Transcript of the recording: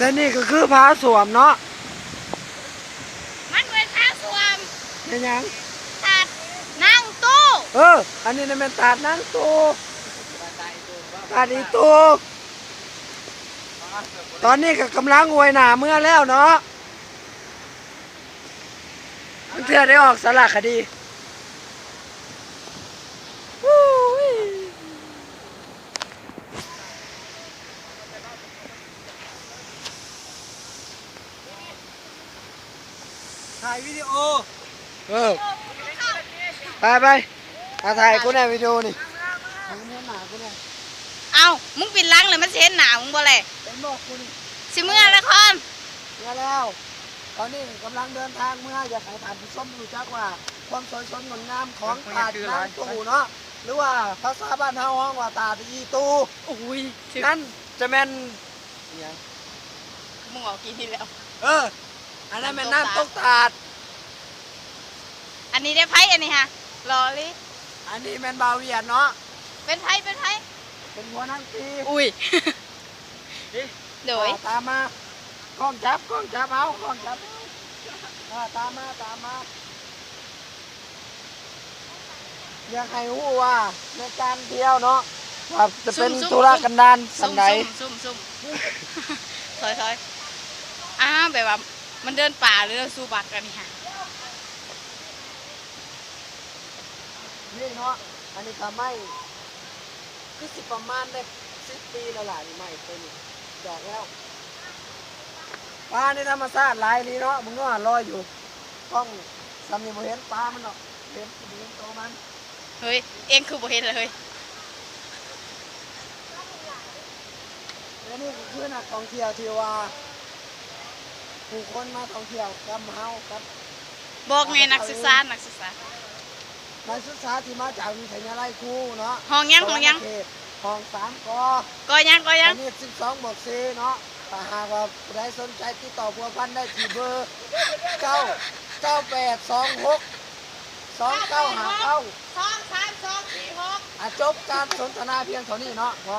และนี่ก็คือผ้าสวมเนาะมันเป็นผ้าสวมเป็นหยังตัดนั่งตู้เออ อันนี้น่ะเป็นตาดนั่งตูตาดอีตูตอนนี้ก็กำลังอวยหนาเมื่อแล้วเนาะมันเพื่อได้ออกสารคดีวู้ย ถ่ายวิดีโอ เออ ไปไปมาถ่ายกูแน่วิดีโอนี่มึงเมื่อหนากูแน่เอามึงปิดลังเลยมันสิเห็นหนามึงบ่เลยเป็นบอกกูนี่สิเมื่อละครเมื่อแล้ว ตอนนี้กำลังเดินทางเมื่ออยากให้ท่านผู้ชมรู้จักว่า ความสวยสดงดงามของตาดนางตูเนาะหรือว่าภาษาบ้านเฮาฮ้องว่าตาดอีตูอุ้ยนั่นจะแม่นอิหยังมึงออกกี่ทีแล้ว เออ อันนั้นแม่นน้ำตกตาด อันนี้ได้ไพ่อันนี้ฮะรอลิอันนี้แม่นบาวเวียดเนาะ เป็นไพ่เป็นไพ่เป็นหัวนั่งตีอุ้ยโดยอ่าตามมากล้องจับกล้องจับเอากล้องจับเอาอ่าตามมาตามมาอยากให้รู้ว่าในการเที่ยวเนาะว่าจะเป็นซุ่มๆธุระกันดารสัซุ่นมใดซุ่มซุ่มซุ่มถอยถอยอ้าแบบว่า มันเดินป่าหรือเราสู้บักกันนี่ฮะนี่เนาะอันนี้ทำไม่คือสิประมาณได้สิบปีแล้วล่ะนี่ไม่ตัวนี้ดอกแล้วปลาในธรรมชาติหลายดีเนาะมึงก็ลอยอยู่ต้องสำนีบ่เห็นปลามันเนาะเห็นบ่เห็นตัวมันเฮ้ยเองคือบ่เห็นเลยเฮ้ยและนี่ก็คือนักท่องเที่ยวที่ว่า ผู้คนมาท่องเที่ยวกับเฮากับบอกไงนักศึกษานักศึกษานักศึกษาที่มาจากวิทยาลัยครูเนาะห้องยังห้องยังเขตห้องสามกอก็ยังก็ยังอันนี้สิบสองบวกสี่เนาะถ้าหากว่าผู้ใดสนใจติดต่อพัวพันได้ที่เบอร์เก้าเก้าแปดสองหกสองเก้าหาเก้าสองสามสองสี่หกอะจบการสนทนาเพียงเท่านี้เนาะพอ